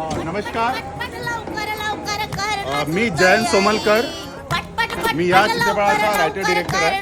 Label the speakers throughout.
Speaker 1: नमस्कार मी जयंत. सोमलकर. मी या चित्रपटाचा writer director आहे.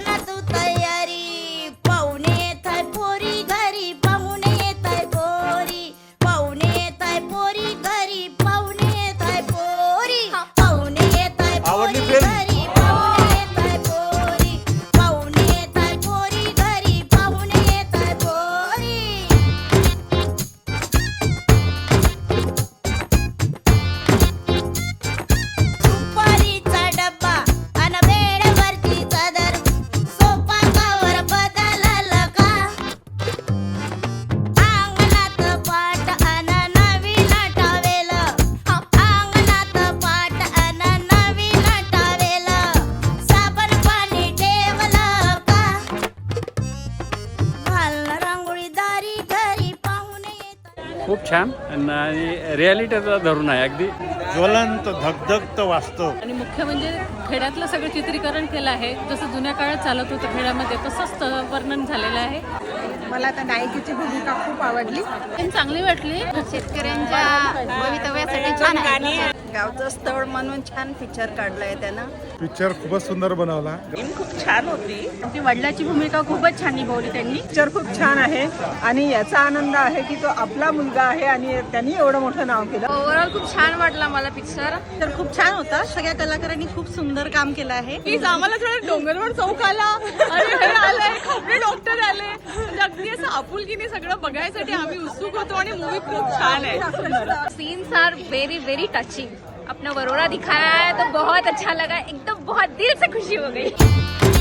Speaker 2: खूप छान. आणि रियालिटीचा धरून आहे अगदी.
Speaker 1: ज्वलंत धगधगत वास्तव.
Speaker 3: आणि मुख्य म्हणजे खेड्यातलं सगळं चित्रीकरण केलं आहे. जसं जुन्या काळात चालत होतं खेड्यामध्ये तसंच वर्णन झालेलं आहे.
Speaker 4: मला त्या नायिकेची भूमिका खूप आवडली.
Speaker 3: चांगली वाटली.
Speaker 4: शेतकऱ्यांच्या भवितव्यासाठी छान आहे. गावचं स्थळ म्हणून छान पिक्चर काढलाय त्यानं.
Speaker 1: पिक्चर खूपच सुंदर बनवला.
Speaker 4: खूप छान होती.
Speaker 3: ती वडिलाची भूमिका खूपच छान निभावली त्यांनी.
Speaker 4: पिक्चर खूप छान आहे आणि याचा आनंद आहे की तो आपला मुलगा आहे आणि त्यांनी एवढं मोठं नाव केलं.
Speaker 3: ओव्हरऑल खूप छान वाटला मला पिक्चर
Speaker 4: तर खूप छान होता. सगळ्या कलाकारांनी खूप सुंदर काम केलं आहे.
Speaker 3: प्लीज आम्हाला थोडं डोंगरवर चौक आला. हे डॉक्टर आले म्हणजे असं आपुलकीने सगळं बघायसाठी आम्ही उत्सुक होतो आणि मूवी खूप छान आहे.
Speaker 5: Scenes are very very touching अपना वरोड़ा दिखाया है तो बहुत अच्छा लगा. एकदम बहुत दिल से खुशी हो गई.